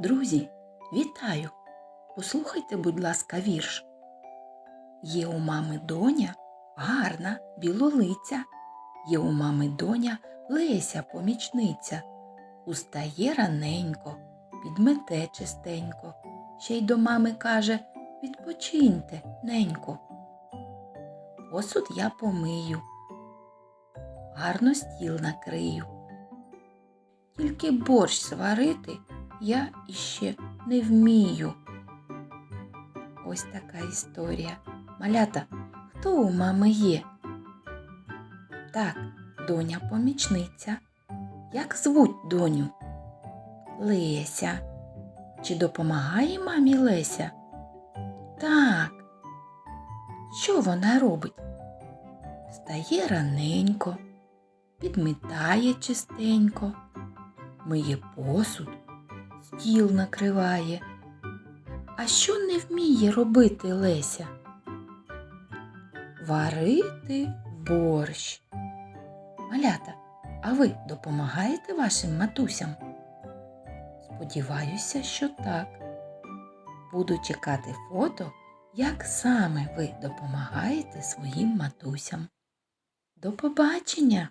Друзі, вітаю! Послухайте, будь ласка, вірш. Є у мами доня гарна білолиця, є у мами доня Леся помічниця. Устає раненько, підмете чистенько, ще й до мами каже Відпочиньте, ненько. Посуд я помию, гарно стіл накрию. Тільки борщ сварити я іще не вмію. Ось така історія. Малята, хто у мами є? Так, доня помічниця. Як звуть доню? Леся. Чи допомагає мамі Леся? Так. Що вона робить? Стає раненько, підмітає чистенько, миє посуд, стіл накриває. А що не вміє робити Леся? Варити борщ. Малята, а ви допомагаєте вашим матусям? Сподіваюся, що так. Буду чекати фото, як саме ви допомагаєте своїм матусям. До побачення!